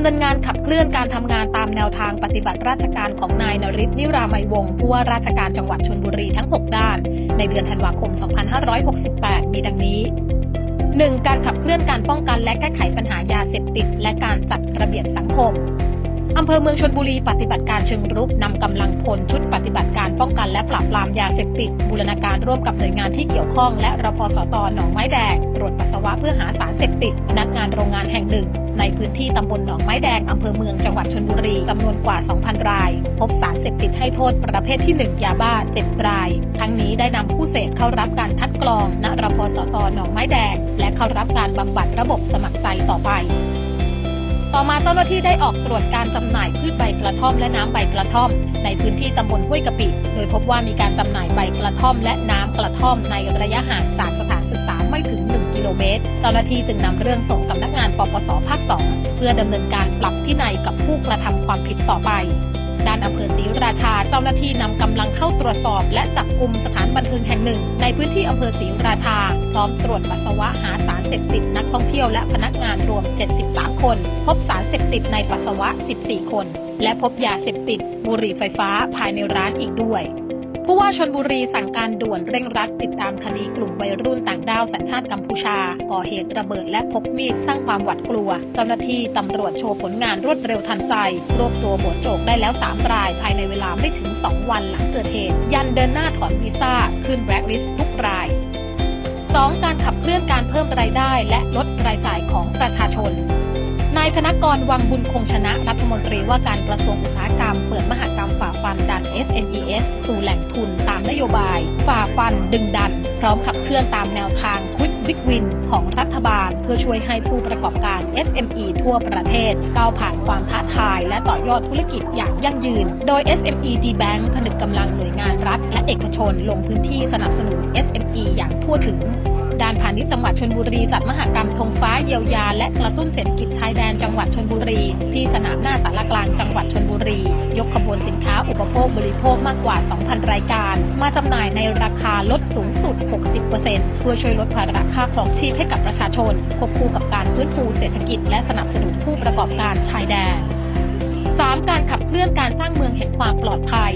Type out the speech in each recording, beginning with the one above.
ำเนินงานขับเคลื่อนการทำงานตามแนวทางปฏิบัติราชการของนายนริศนิรามัยวงศ์ผู้ว่าราชการจังหวัดชนบุรีทั้ง 6 ด้าน ในเดือนธันวาคม 2568 มีดังนี้ 1. การขับเคลื่อนการป้องกันและแก้ไขปัญหายาเสพติด และการจัดระเบียบสังคม อำเภอเมืองชนบุรีปฏิบัติการเชิงรุกนำกำลังพลชุดปฏิบัติการป้องกันและปราบปรามยาเสพติดบูรณาการร่วมกับหน่วยงานที่เกี่ยวข้องและรพสตหนองไม้แดงตรวจปัสสาวะเพื่อหาสารเสพติดพนักงานโรงงานแห่งหนึ่ง ในพื้นที่ตำบลหนองไม้แดงอำเภอเมืองจังหวัดชนบุรีจำนวนกว่า 2,000 ราย พบสารเสพติดให้โทษประเภทที่ 1 ยาบ้า 7 ราย ทั้งนี้ได้นำผู้เสพเข้ารับการคัดกรองณรพสตหนองไม้แดง และเข้ารับการบำบัดระบบสมัครใจต่อไป ต่อมาเจ้าหน้าที่ได้ออกตรวจการจำหน่ายพืชใบกระท่อมและน้ำใบกระท่อม ในพื้นที่ตำบลห้วยกะปิ โดยพบว่ามีการจำหน่ายใบกระท่อมและน้ำกระท่อมในระยะห่างจากสถานศึกษาไม่ถึง 1 กิโลเมตร เจ้าหน้าที่จึงนำเรื่องส่งสำนักงานปปสภาค 2 เพื่อดำเนินการปรับที่ในยกับผู้กระทำความผิดต่อไป ด้านอำเภอศรีราชาเจ้าหน้าที่นำกำลังเข้าตรวจสอบ และจับกลุ่มสถานบันเทิงแห่งหนึ่ง ในพื้นที่อำเภอศรีราชาพร้อมตรวจปัสสาวะหาสารเสพติดนักท่องเที่ยวและพนักงานรวม 73 คน พบสารเสพติดในปัสสาวะ 14 คน และพบยาเสพติดบุหรี่ไฟฟ้าภายในร้านอีกด้วย ผู้ว่าชนบุรีสั่งการด่วนเร่งรัดติดตามคดีกลุ่มวัยรุ่นต่างด้าวสัญชาติกัมพูชา ก่อเหตุระเบิดและพกมีดสร้างความหวาดกลัว เจ้าหน้าที่ตำรวจโชว์ผลงานรวดเร็วทันใจ รวบตัวหัวโจกได้แล้ว3ราย ภายในเวลาไม่ถึง 2 วันหลังเกิดเหตุ ยันเดินหน้าถอนวีซ่าขึ้นแบล็คลิสต์ทุกราย 2. การขับเคลื่อนการเพิ่มรายได้และลดรายจ่ายของประชาชน นายธนกรวังบุญคงชนะรัฐมนตรีว่าการกระทรวงอุตสาหกรรม เปิดมหกรรมฝ่าฟันดัน SMES สู่แหล่งทุนตามนโยบาย ฝ่าฟันดึงดัน พร้อมขับเคลื่อนตามแนวทาง Quick Big Win ของรัฐบาล เพื่อช่วยให้ผู้ประกอบการ SME ทั่วประเทศก้าวผ่านความท้าทาย และต่อยอดธุรกิจอย่างยั่งยืน โดย SME D Bank ผนึกกำลังหน่วยงานรัฐ และเอกชนลงพื้นที่สนับสนุน SME อย่างทั่วถึง ด้านพาณิชย์จังหวัดชนบุรีจัดมหกรรมธงฟ้าเยียวยา และกระตุ้นเศรษฐกิจชายแดนจังหวัดชนบุรี ที่สนามหน้าสารกลางจังหวัดชนบุรี ยกขบวนสินค้าอุปโภคบริโภคมากกว่า 2,000 รายการ มาจำหน่ายในราคาลดสูงสุด 60%เพื่อช่วยลดภาระค่าครองชีพให้กับประชาชนควบคู่กับการฟื้นฟูเศรษฐกิจ และสนับสนุนผู้ประกอบการชายแดน 3. การขับเคลื่อนการสร้างเมืองแห่งความปลอดภัย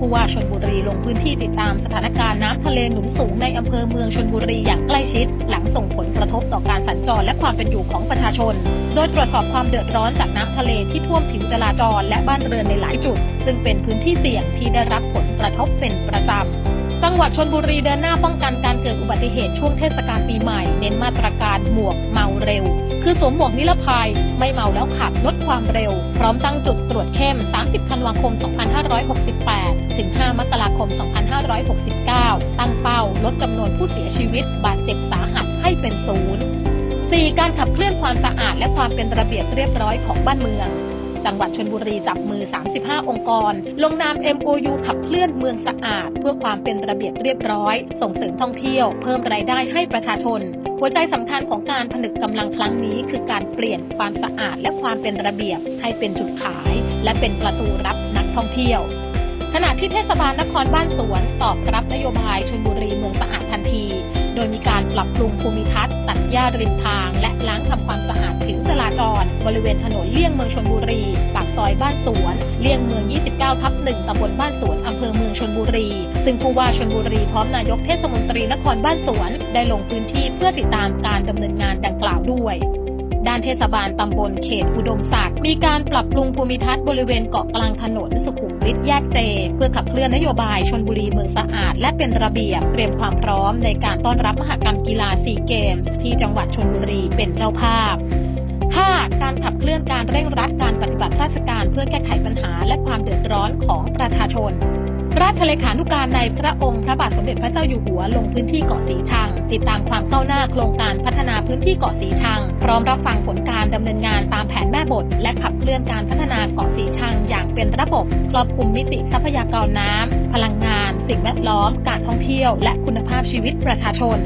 ผู้ว่าชนบุรีลงพื้นที่ติดตามสถานการณ์น้ำทะเลหนุนสูงในอำเภอเมืองชนบุรีอย่างใกล้ชิด หลังส่งผลกระทบต่อการสัญจรและความเป็นอยู่ของประชาชน โดยตรวจสอบความเดือดร้อนจากน้ำทะเลที่ท่วมผิวจราจรและบ้านเรือนในหลายจุด ซึ่งเป็นพื้นที่เสี่ยงที่ได้รับผลกระทบเป็นประจำจังหวัดชนบุรีเดินหน้าป้องกันการเกิดอุบัติเหตุช่วงเทศกาลปีใหม่ เน้นมาตรการหมวกเมาเร็ว คือสวมหมวกนิรภัย ไม่เมาแล้วขับลดความเร็ว พร้อมตั้งจุดตรวจเข้ม 30 ธันวาคม 2568ถึง 5 มกราคม 2569 ตั้งเป้าลดจำนวนผู้เสียชีวิต บาดเจ็บสาหัสให้เป็นศูนย์ 4. การขับเคลื่อนความสะอาดและความเป็นระเบียบเรียบร้อยของบ้านเมือง จังหวัดชนบุรีจับมือ 35 องค์กร ลงนาม MOU ขับเคลื่อนเมืองสะอาด เพื่อความเป็นระเบียบเรียบร้อย ส่งเสริมท่องเที่ยว เพิ่มรายได้ให้ประชาชน หัวใจสำคัญของการผนึกกำลังครั้งนี้ คือการเปลี่ยนความสะอาดและความเป็นระเบียบให้เป็นจุดขาย และเป็นประตูรับนักท่องเที่ยว ขณะที่เทศบาลนครบ้านสวนตอบรับนโยบายชลบุรีเมืองสะอาดทันที โดยมีการปรับปรุงภูมิทัศน์ ตัดหญ้าริมทาง และล้างทำความสะอาดผิวจราจร บริเวณถนนเลี่ยงเมืองชลบุรี ปากซอยบ้านสวน เลี่ยงเมือง 29 ทับ 1ตำบลบ้านสวนอำเภอเมืองชลบุรี ซึ่งผู้ว่าชลบุรีพร้อมนายกเทศมนตรีนครบ้านสวน ได้ลงพื้นที่เพื่อติดตามการดำเนินงานดังกล่าวด้วย ด้านเทศบาลตำบลเขตอุดมศักดิ์มีการปรับปรุงภูมิทัศน์บริเวณเกาะกลางถนนสุขุมวิทแยกเจ เพื่อขับเคลื่อนนโยบายชนบุรีเมืองสะอาด และเป็นระเบียบเตรียมความพร้อมในการต้อนรับมหกรรมกีฬาซีเกมส์ที่จังหวัดชนบุรีเป็นเจ้าภาพ 5. การขับเคลื่อนการเร่งรัดการปฏิบัติราชการเพื่อแก้ไขปัญหาและความเดือดร้อนของประชาชน ราชเลขานุการในพระองค์พระบาทสมเด็จพระเจ้าอยู่หัวลงพื้นที่เกาะสีชัง ติดตามความก้าวหน้าโครงการพัฒนาพื้นที่เกาะสีชัง พร้อมรับฟังผลการดำเนินงานตามแผนแม่บท และขับเคลื่อนการพัฒนาเกาะสีชัง อย่างเป็นระบบครอบคลุมมิติทรัพยากรน้ำพลังงาน สิ่งแวดล้อม การท่องเที่ยว และคุณภาพชีวิตประชาชน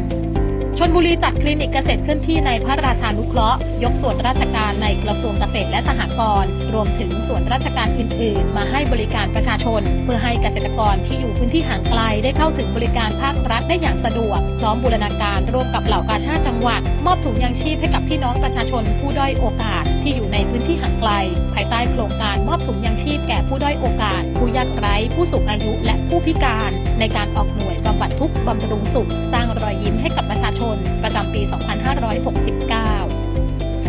ชนบุรีจัดคลินิกเกษตรเคลื่อนที่ในพระราชานุเคราะห์ ยกส่วนราชการในกระทรวงเกษตรและสหกรณ์รวมถึงส่วนราชการอื่น ๆ มาให้บริการประชาชน เพื่อให้เกษตรกรที่อยู่พื้นที่ห่างไกลได้เข้าถึงบริการภาครัฐได้อย่างสะดวก พร้อมบูรณาการร่วมกับเหล่ากาชาติจังหวัด มอบถุงยางชีพให้กับพี่น้องประชาชนผู้ด้อยโอกาสที่อยู่ในพื้นที่ห่างไกล ภายใต้โครงการมอบถุงยางชีพแก่ผู้ด้อยโอกาส ผู้ยากไร้ผู้สูงอายุและผู้พิการ ในการออกหน่วยบำบัดทุกข์บำรุงสุขสร้างรอยยิ้มให้กับประชาชนนประจำปี 2569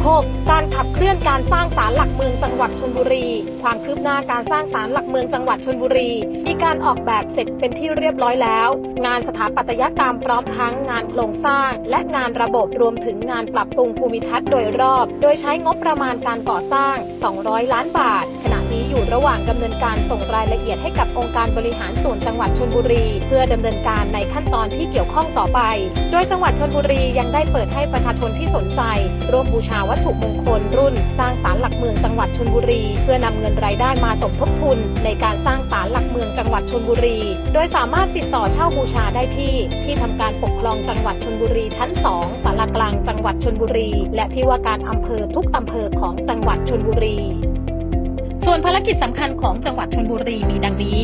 6. การขับเคลื่อนการสร้างศาลหลักเมืองจังหวัดชนบุรี ความคืบหน้าการสร้างศาลหลักเมืองจังหวัดชนบุรี มีการออกแบบเสร็จเป็นที่เรียบร้อยแล้ว งานสถาปัตยกรรมพร้อมทั้งงานโครงสร้าง และงานระบบรวมถึงงานปรับปรุงภูมิทัศน์โดยรอบ โดยใช้งบประมาณการก่อสร้าง 200 ล้านบาทขณะ นี้อยู่ระหว่างดำเนินการส่งรายละเอียดให้กับองค์การบริหารส่วนจังหวัดชนบุรี เพื่อดำเนินการในขั้นตอนที่เกี่ยวข้องต่อไป โดยจังหวัดชนบุรียังได้เปิดให้ประชาชนที่สนใจ ร่วมบูชาวัตถุมงคลรุ่น สร้างศาลหลักเมืองจังหวัดชนบุรี เพื่อนำเงินรายได้มาสมทบทุน ในการสร้างศาลหลักเมืองจังหวัดชนบุรี โดยสามารถติดต่อเช่าบูชาได้ที่ ที่ทำการปกครองจังหวัดชนบุรีชั้น 2 ศาลากลางจังหวัดชนบุรี และที่ว่าการอำเภอทุกอำเภอของจังหวัดชนบุรี ส่วนภารกิจสำคัญของจังหวัดชนบุรีมีดังนี้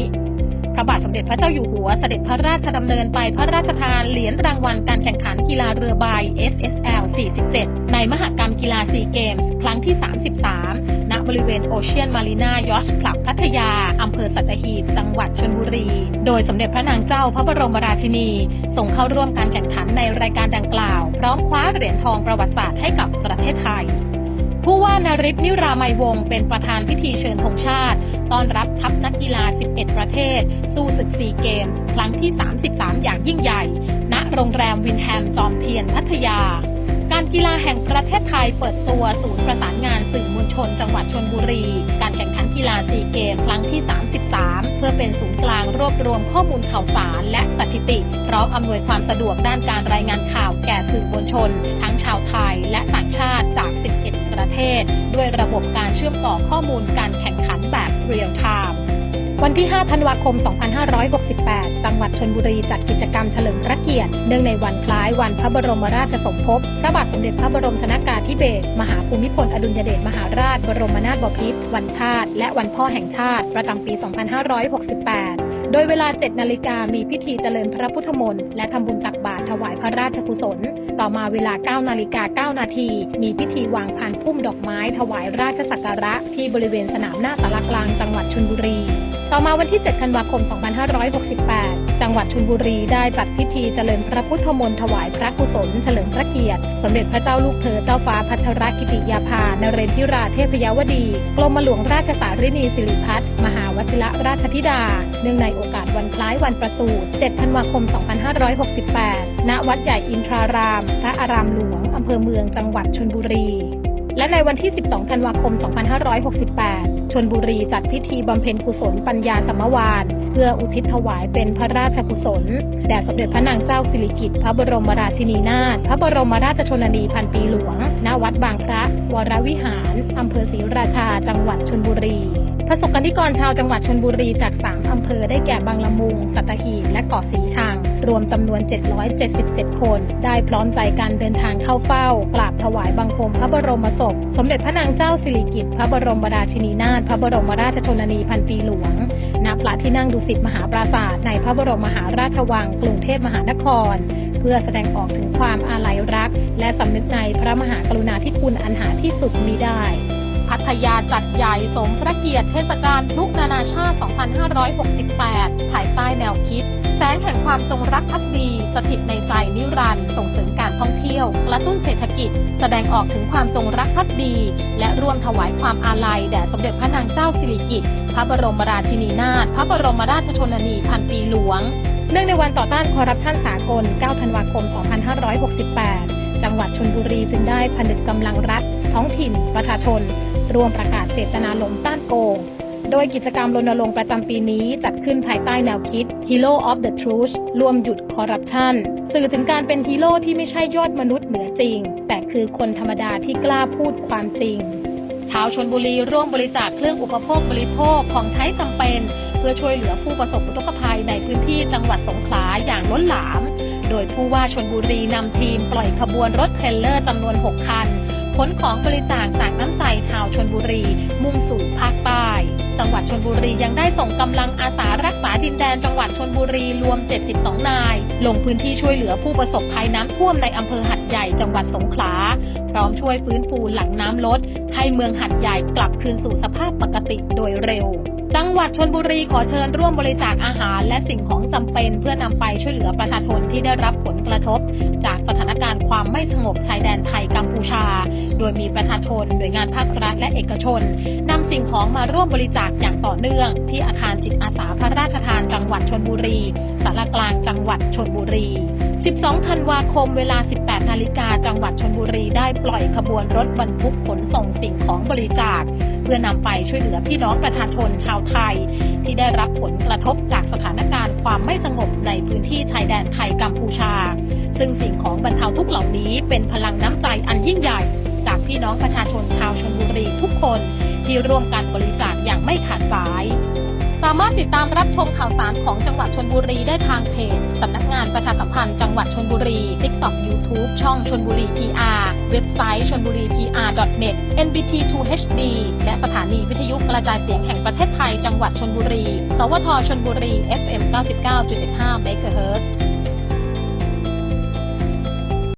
พระบาทสมเด็จพระเจ้าอยู่หัวเสด็จพระราชดำเนินไปพระราชทานเหรียญรางวัลการแข่งขันกีฬาเรือใบ SSL 47 ในมหกรรมกีฬาซีเกมส์ครั้งที่ 33 ณ บริเวณโอเชียนมารีนายอชคลับพัทยา อำเภอสัตหีบ จังหวัดชนบุรี โดยสมเด็จพระนางเจ้าพระบรมราชินีส่งเข้าร่วมการแข่งขันในรายการดังกล่าว พร้อมคว้าเหรียญทองประวัติศาสตร์ให้กับประเทศไทย ผู้ว่านาริศนิรามัยวงศ์เป็นประธานพิธีเชิญธงชาติ ต้อนรับทัพนักกีฬา 11 ประเทศ สู้ศึกซีเกมส์ครั้งที่ 33 อย่างยิ่งใหญ่ ณ โรงแรมวินแฮมจอมเทียนพัทยา การกีฬาแห่งประเทศไทยเปิดตัวศูนย์ประสานงานสื่อมวลชนจังหวัดชนบุรี การแข่งขันกีฬาซีเกมส์ครั้งที่ 33 เพื่อเป็นศูนย์กลางรวบรวมข้อมูลข่าวสารและสถิติ พร้อมอำนวยความสะดวกด้านการรายงานข่าวแก่สื่อมวลชน ทั้งชาวไทยและต่างชาติ ศ ด้วยระบบการเชื่อมต่อข้อมูลการแข่งขันแบบเรียลไทม์วันที่ 5 ธันวาคม 2568 จังหวัดชนบุรีจัดกิจกรรมเฉลิมพระเกียรติ เนื่องในวันคล้ายวันพระบรมราชสมภพ พระบาทสมเด็จพระบรมชนากาธิเบศร มหาภูมิพล อดุลยเดช มหาราช บรมนาถบพิตร วันชาติ และวันพ่อแห่งชาติ ประจำปี 2568โดยเวลา 7 นาฬิกามีพิธีเจริญพระพุทธมนต์และทำบุญตักบาตรถวายพระราชกุศลต่อมาเวลา 9 นาฬิกา 9 นาที มีพิธีวางพานพุ่มดอกไม้ถวายราชสักการะ ที่บริเวณสนามหน้าสารกลางจังหวัดชลบุรี ต่อมาวันที่ 7 ธันวาคม 2568 จังหวัดชลบุรีได้จัดพิธีเจริญพระพุทธมนต์ถวายพระกุศลเฉลิมพระเกียรติ สมเด็จพระเจ้าลูกเธอเจ้าฟ้าพัชรกิติยาภานเรนทิราเทพยวดี กรมหลวงราชสารินีสิริพัฒน์มหาวชิระราชธิดา เนื่องในโอกาสวันคล้ายวันประสูติ 7 ธันวาคม 2568 ณ วัดใหญ่อินทรารามพระอารามหลวงอำเภอเมืองจังหวัดชลบุรี และในวันที่ 12 ธันวาคม 2568 ชนบุรีจัดพิธีบำเพ็ญกุศลปัญญาสัมมวาน เพื่ออุทิศถวายเป็นพระราชกุศล แด่สมเด็จพระนางเจ้าสิริกิติ์พระบรมราชินีนาถ พระบรมราชชนนีพันปีหลวง ณ วัดบางพระ วรวิหาร อำเภอศรีราชา จังหวัดชนบุรีประสบกนิกรชาวจังหวัดชนบุรีจาก 3 อำเภอได้แก่บางละมุง สัตหีบ และเกาะสี รวมจำนวน 777 คน ได้พร้อมใจการเดินทางเข้าเฝ้ากราบถวายบังคมพระบรมศพ สมเด็จพระนางเจ้าสิริกิติ์พระบรมราชินีนาถพระบรมราชชนนีพันปีหลวง ณ พระที่นั่งดุสิตมหาปราสาทในพระบรมมหาราชวัง กรุงเทพมหานคร เพื่อแสดงออกถึงความอาลัยรัก และสำนึกในพระมหากรุณาธิคุณอันหาที่สุดมิได้ พัทยาจัดใหญ่สมพระเกียรติเทศกาลพลุนานาชาติ 2568 ภายใต้แนวคิด แสงแห่งความจงรักภักดี สถิตในใจนิรันดร์ส่งเสริมการท่องเที่ยว กระตุ้นเศรษฐกิจ แสดงออกถึงความจงรักภักดี และร่วมถวายความอาลัยแด่สมเด็จพระนางเจ้าสิริกิติ์พระบรมราชินีนาถพระบรมราชชนนีพันปีหลวง เนื่องในวันต่อต้านคอร์รัปชันสากล 9 ธันวาคม 2568 จังหวัดชลบุรีจึงได้ผนึกกำลังรัฐ ท้องถิ่น ประชาชน รวมประกาศเจตนาลมต้านโกง โดยกิจกรรมรณรงค์ประจำปีนี้จัดขึ้นภายใต้แนวคิด Hero of the Truth รวมหยุดคอร์รัปชันสื่อถึงการเป็นฮีโร่ที่ไม่ใช่ยอดมนุษย์เหนือจริง แต่คือคนธรรมดาที่กล้าพูดความจริงชาวชนบุรีร่วมบริจาคเครื่องอุปโภคบริโภคของใช้จำเป็น เพื่อช่วยเหลือผู้ประสบอุทกภัยในพื้นที่จังหวัดสงขลาอย่างล้นหลาม โดยผู้ว่าชนบุรีนำทีมปล่อยขบวนรถเทรลเลอร์จำนวน 6 คันขนของบริจาคจากน้ำใจชาวชนบุรี มุ่งสู่ภาคใต้ จังหวัดชนบุรียังได้ส่งกำลังอาสารักษาดินแดนจังหวัดชนบุรีรวม 72 นาย ลงพื้นที่ช่วยเหลือผู้ประสบภัยน้ำท่วมในอำเภอหัดใหญ่จังหวัดสงขลาพร้อมช่วยฟื้นฟูหลังน้ำลด ให้เมืองหัดใหญ่กลับคืนสู่สภาพปกติโดยเร็ว จังหวัดชนบุรีขอเชิญร่วมบริจาคอาหารและสิ่งของจำเป็นเพื่อนำไปช่วยเหลือประชาชนที่ได้รับผลกระทบ จากสถาน การณ์ความไม่สงบชายแดนไทยกัมพูชา โดยมีประชาชนหน่วยงานภาครัฐและเอกชนนำสิ่งของมาร่วมบริจาคอย่างต่อเนื่อง ที่อาคารจิตอาสาพระราชทานจังหวัดชนบุรีสารกลางจังหวัดชนบุรี 12 ธันวาคมเวลา 18 นาฬิกาจังหวัดชนบุรีได้ปล่อยขบวนรถบรรทุกขนส่งสิ่งของบริจาค เพื่อนำไปช่วยเหลือพี่น้องประชาชนชาวไทย ที่ได้รับผลกระทบจากสถานการณ์ความไม่สงบในพื้นที่ชายแดนไทยกัมพูชา ซึ่งสิ่งของบรรเทาทุกเหล่านี้เป็นพลังน้ำใจอันยิ่งใหญ่ จากพี่น้องประชาชนชาวชนบุรีทุกคนที่ร่วมกันบริจาคอย่างไม่ขาดสาย สามารถติดตามรับชมข่าวสารของจังหวัดชนบุรีได้ทางเพจสำนักงานประชาสัมพันธ์จังหวัดชนบุรี TikTok YouTube ช่องชนบุรี PR เว็บไซต์ชนบุรี PR.net NBT2HD และสถานีวิทยุกระจายเสียงแห่งประเทศไทยจังหวัดชนบุรี สวทชนบุรี FM 99.75 MHz